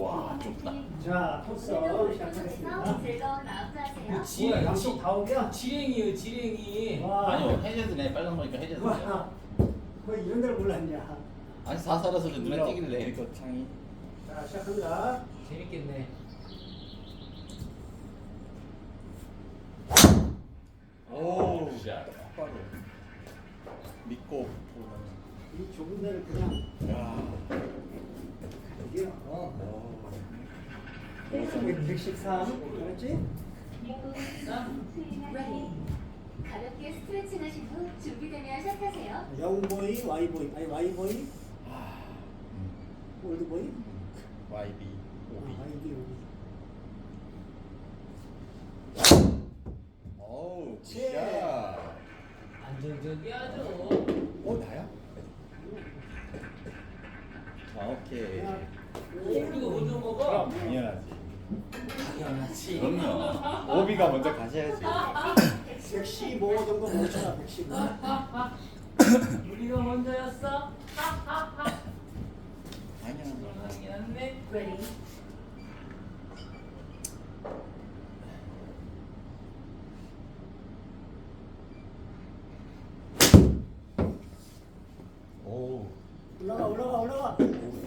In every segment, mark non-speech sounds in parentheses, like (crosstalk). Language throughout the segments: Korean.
와 좁다. 자, 토스 시작하겠습니다. 즐거운 마음도 하세요. 지- 뭐야, 양쪽 다 오겨? 지랭이요 지랭이. 와, 아니요 해제드네 빨간 거니까 해제드네 와, 뭐 이런 데를 몰랐냐? 아니 사살아서 눈에 띄길래 이거 창이 자, 시작합니다. 재밌겠네. 오 바로 믿고 이 좁은 데를 그냥 야 이겨. 어. 113, 그렇지? Ready. 가볍게 스트레칭 하신 후 준비되면 시작하세요. 영보이, 와이보이, 아니 와이보이, 아, 올드보이, YB 오비 와이비, 오비. 어우 치. 야 안정적이 아주. 어 나야? 아 오케이 자, 오비가 먼저 먹어. 당연하지 당연하지. 그럼요 오비가 먼저 가셔야지 115 정도 못 쳐라, 115. 우리가 먼저였어. (laughs) Ready. 오 올라가, 올라가, 올라가.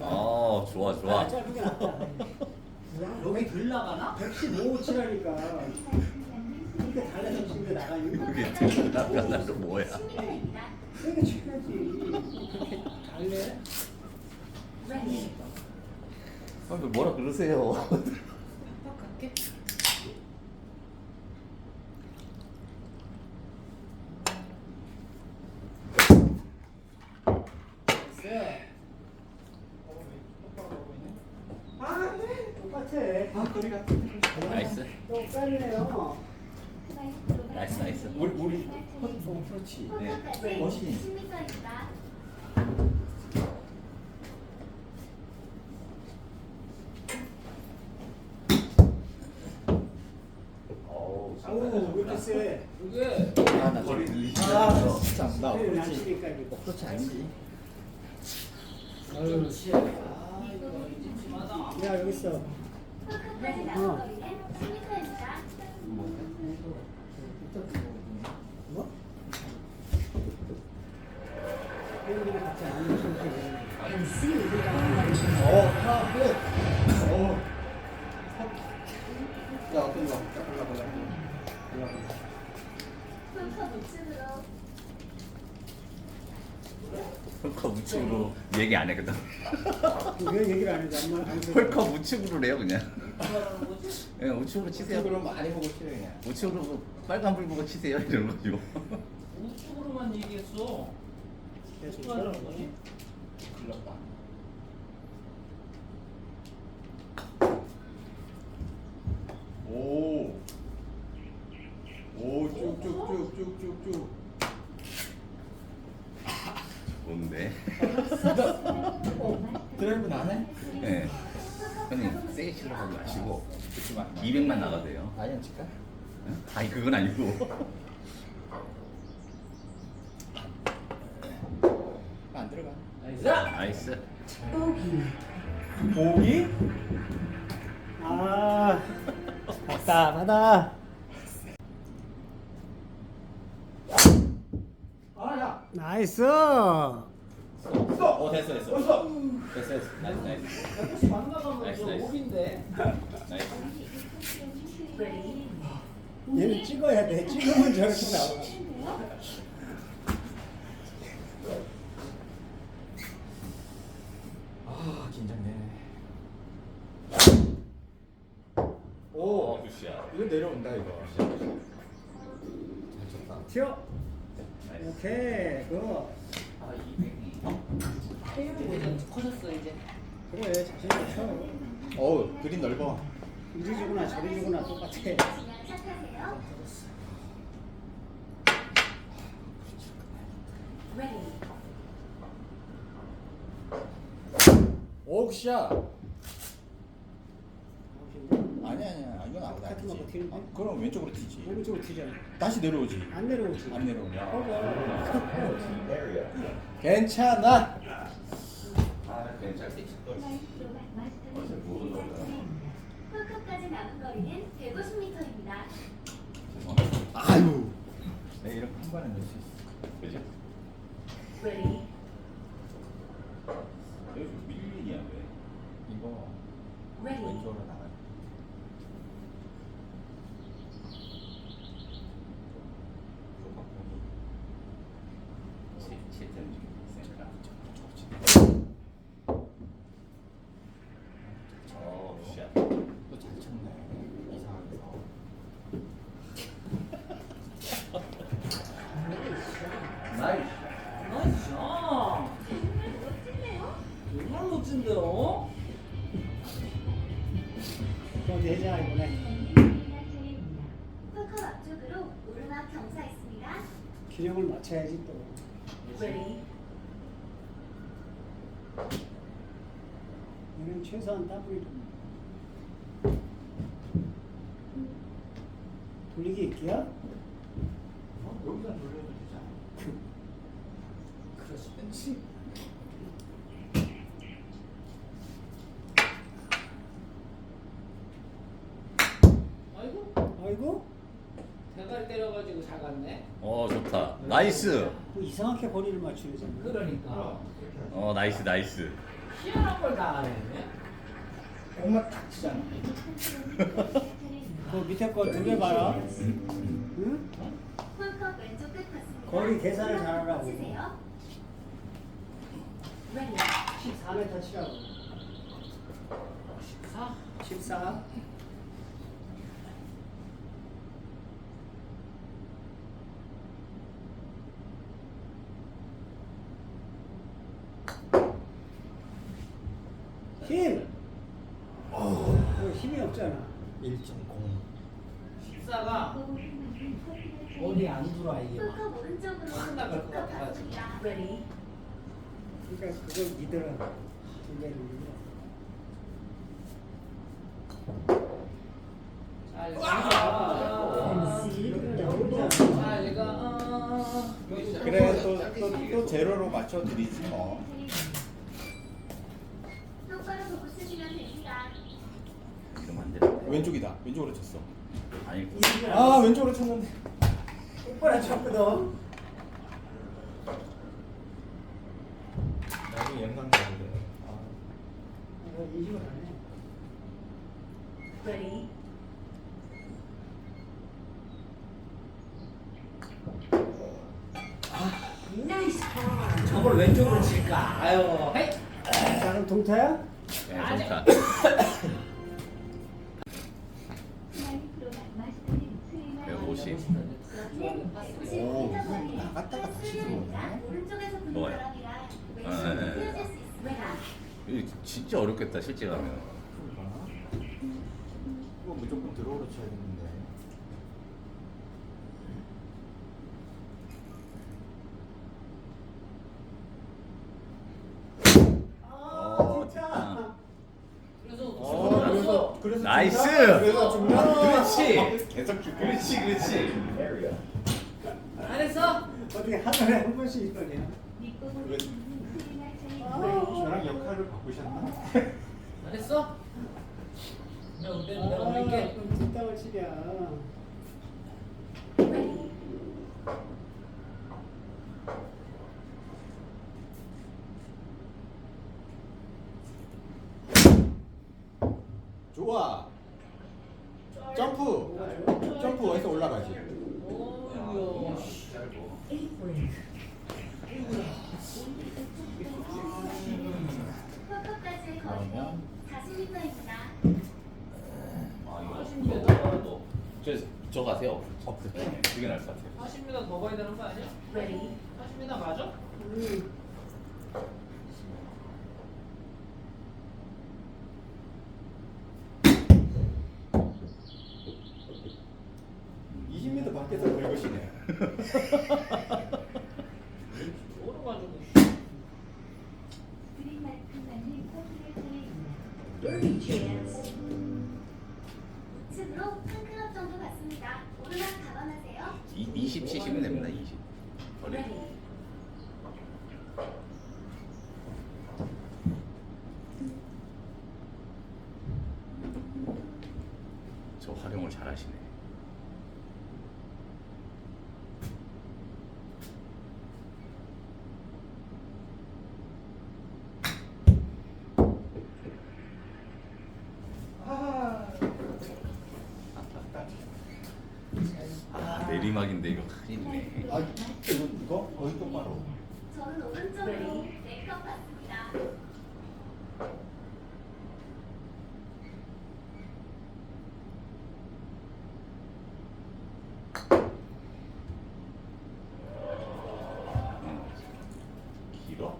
어 좋아 아, 좋아 짧은 게 낫다. 여기 들 나가나? 115 치라니까. 이렇게 달래서 치는 게 나가요. 이게 나가나 또 뭐야 10m입니다. 그러니까 쳐야지. 그렇게 달래? 아, 뭐라 그러세요 갈게. 아, 네. 똑같아. 아 거리가 나이스 똑같네요. 나이스 나이스 우리 우리 어, 그렇지 네 멋있니 10m입니다. 어우 아우, 왜 이렇게 세? 이게 아나 거리 늘리지 아, 진짜 나안 그렇지 치니까 이거. 그렇지 아니지 아유. 아. 야, 여기 있어. 10m입니다. 뭐? 회원들이 같이 안 오시면 어 하나 끝 헐컵 우측으로 얘기 안 했거든 왜 얘기를 안 해줘? 안. 헐컵 우측으로래요 그냥? 예, 우측으로 치세요 그럼 많이 보고 치세요 그냥 우측으로 빨간 불 보고 치세요 이런 거죠 우측으로만 얘기했어. 계속 어떻게 하는. 거지? 글렀다 오. 오, 쭉쭉쭉쭉쭉쭉. 좋은데? 드라이브 나네? 네. 형님, 세게 치려고 하지 마시고, 200만 나가세요. 아니야, 칠까? 아니, 그건 아니고. 안 들어가. 나이스. 나이스. 보기? 아, 답답하다. 아, 야! 나이스. 어, 됐어, 됐어. 됐어, 됐어. 나이스, 나이스. 혹시 만나가면 나이스, 저 나이스. 오비인데. 나이스. Ready. 얘는 찍어야 돼. 찍으면 저렇게 나와. 아, 긴장되네. 오, 굿이야. 이거 내려온다, 이거. 잘 쳤다. 튀어. 나이스. 오케이. 그아200 이. 커졌어 이제. 그래 자신 쳐. 어우, 그린 넓어. 이리 주구나 저리 주구나 똑같아. 시간 시작하세요. Ready. 오, 굿이 뭐 같은 튀는 거. 아, 그럼 왼쪽으로 튀지. 오른쪽으로 튀잖아. 다시 내려오지. 안 내려오지. 안 내려오냐? 어, 뭐. (laughs) 괜찮아. 아, 홀컵까지 뭐 남은 거리는 150m입니다. 아유. 내 이렇게 한 번에 넣을 수 있어. 그지? 레디. 여기 밀리냐 왜? 이거 왼쪽으로 어디 해자 이번에. 균형을 맞춰야지 또. 얘는 최소한 더블이 좀. 돌리기 있기야? 어? 여기서 돌려도 되지 않아? 그럴 수도 있지. 아이고, 대가리 때려가지고 잘 갔네. 어, 좋다. 나이스. 뭐 이상하게 거리를 맞추네 정말. 그러니까. 어, 나이스, 나이스. 희한한 걸다 하네. 공만 딱 치잖아. 그 밑에 거 두 개 봐라. 응? 홀컵 왼쪽 끝 봤습니다. 거리 계산을 잘하라고. 치세요. Ready. 14m 치라고. 14? 14. 힘! 어, 힘이 없잖아. 1.0. 14가 어디 안 들어와 이게 막. 홀컵 오른쪽으로 확 나갈 것 홀컵 같아가지고. 봤습니다. Ready. 그러니까 그걸 아, 가. 잘 가. 그래 또또 또 제로로 맞춰 드리지 뭐. 똑바로 보고 쓰시면 됩니다. 이러면 안 되는데. 왼쪽이다. 왼쪽으로 쳤어. 아니, 아 왼쪽으로 쳤는데. 똑바로 쳤거든. 나중에 영상 나오는데. 아. 어, 인식을 안 해. Ready. 저걸 왼쪽으로 칠까? 아유, 헤이. 자, 그럼 동타야? 네, 좋다. (laughs) 아, 왼쪽으로 네, 있습니다. 이거 진짜 어렵겠다, 실제 가면. 이거 무조건 들어오로 쳐야 되는데. 어, 됐다. 그래서 어, 그래서 그래서 나이스! 중간? 그래서 중간. 그렇지. 계속 주 그렇지, 그렇지. 잘했어? 어떻게 하루에 한 번씩 이거냐? 왜? 저랑 역할을 바꾸셨나? 잘했어? 내가 그때 내가 아, 올릴게. 그럼 뒷땅을 치랴. Ready. 좋아. 점프. 점프 어디서 올라가지? 오이구. 홀컵까지의 거리는 40m입니다. 아, 이거 40m 더. 저, 저 가세요. 어, 네, 그게 나을 것 같아요. 40m 더 가야 되는 거 아니야? Ready. 40m 맞아? 음. 음. 20m 밖에서 긁으시네. 얼어가지고으로 한 클럽 정도 갔습니다. 오르막 감안하세요. 이, 20 치시면 됩니다, 20. 거리. Ready. 저 활용을 잘 하시네. 내리막인데 이거 큰일이네. 아 이거 이거 거의 똑바로. 저는 오른쪽으로 네컵 받습니다. 길어?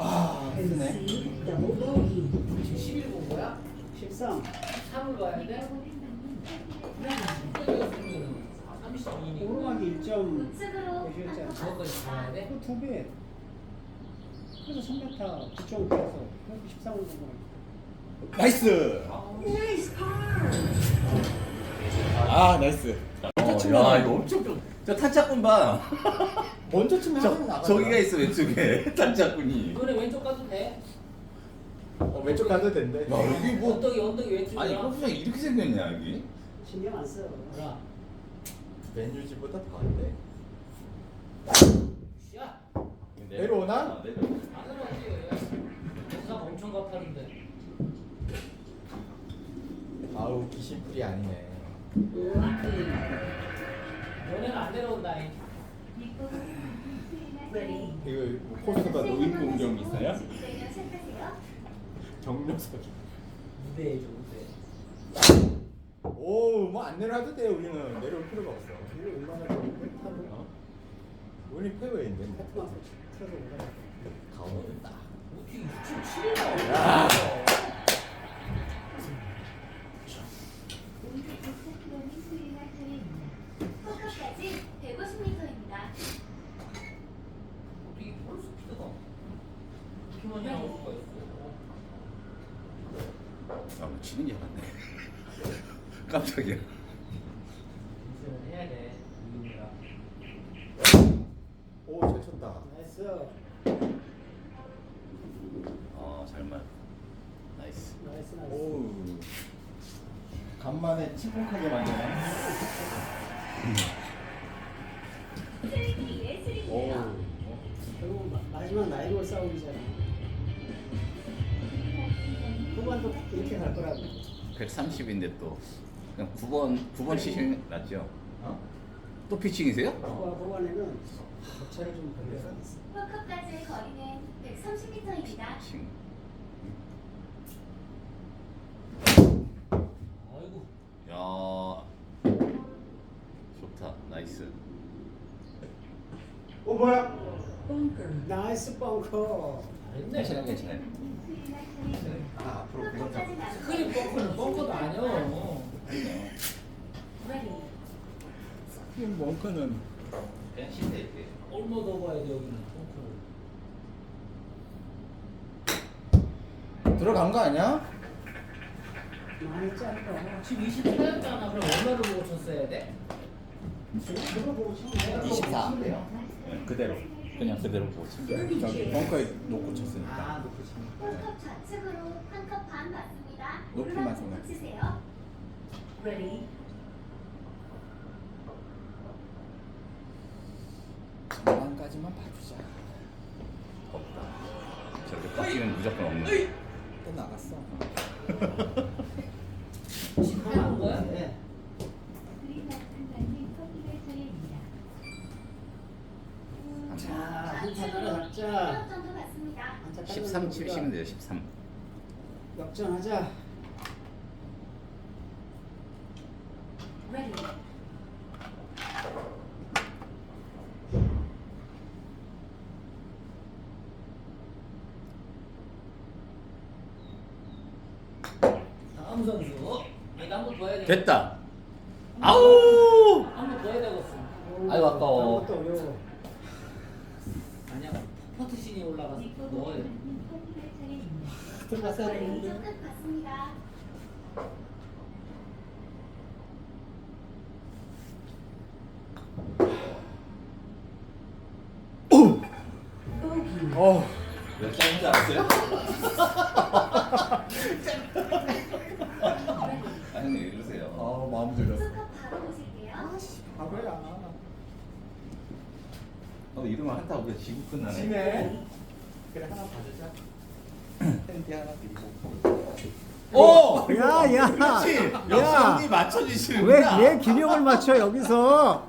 아 했네. 우리 지금 11본 거야? 13 3을 봐야 돼? 32니까 오르막이 1점 우측으로 몇이었잖아. 저거까지 가야 돼? 그두 배. 그래서 3m 9.5에서 13을 보고 나이스. 아 나이스. 어, 야 이거 엄청 좀. 저 탄착군 봐. (laughs) 먼저 치면 저 하나 나가. 저기가 있어 왼쪽에 (laughs) 탄착군이. 이번에 왼쪽 가도 돼? 어, 왼쪽 가도 된대. 야 여기 뭐? 언덕이 언덕이 왼쪽이야 아니 골프장 이렇게 생겼냐 여기? 신경 안 써. 뭐야? 맨유지보다 더 한데. 야! 내려오나? 아, 내려오나? 안 들어가지 부산 엄청 가파른데 아우 귀신풀이 아니네. 너네는 안 내려온다잉 이거 뭐 코스가 노인 공경 있어요? 준비되면 시작하세요. 경력석이. 무대에 줘 무대 오뭐 안 내려와도 돼 우리는 내려올 필요가 없어. 이거 얼마나 타고 어? 우리 페어웨이인데. 파트만 틀어서 올라가. 가오는 딱. 어떻게 67이 야. 나와 포커까지 150m입니다. 어떻게 벌써 피드가 이렇게만 해야 올 수가 있어 아, 뭐 치는 줄 알았네. 깜짝이야. 해야 돼 이유라 오잘 쳤다. 나이스. 어, 잘 맞. 나이스. 나이스 나이스. 오. 간만에 침묵하게 오. 결국 마- 마지막 나이로 싸움이잖아. 후반도 이렇게 갈 거라고. 130인데 또 그냥 9번 9번 치시는 낫죠? 어? 또 피칭이세요? 후반 후반에는 격차를 좀 벌려서 포커까지의 거리는 130m입니다. 피칭. 아이고 야. 좋다. 나이스. 어 뭐야? 나이스 벙커. 잘했네 괜찮아, 괜찮아요. 아 앞으로 그건 포커까지 좀. 스크린 벙커는 벙커도 아니야 벙커는 그냥 실대 이렇게. 얼마 더 봐야 돼 여기는 벙커를 들어간 거 아니야? 많이 짧아. 지금 24였잖아 그럼 얼마를 보고 쳤어야 돼? 그거 보고 치면 돼. 24. 네, 그대로. 그냥 그대로 보고 치면. 저기 벙커에 놓고 쳤으니까. 아 좌측으로 한 컵반 맞습니다. 높이만 생각해. 치세요. Ready? 전반까지만 봐주자. 저렇게 꺾이면 무조건 없는. 또 나갔어. 하는 거야? 네. 자, 한타 따라잡자. 정도 받습니다. 한타 13 따라잡자. 치시면 돼요. 13. 역전하자. Ready? 다음 선수 내가 한번 더 해야 돼 됐다. 아우! 한번 더 해야 되겠어 아이고, 아까워. 다음부터 어려워. 아니야 퍼트신이 올라가서 넣어야 돼 들어갔어야 되는데. 어. 몇 살인지 아세요? 이러면 한타 우리가 지고 끝나네. 지네. 그래 하나 봐주자. (clears throat) 팬티 하나 드리고. 오! 야, 야. 그렇지! 역시 야. 형님 맞춰주시는구나. 왜, 왜 균형을 맞춰, 여기서?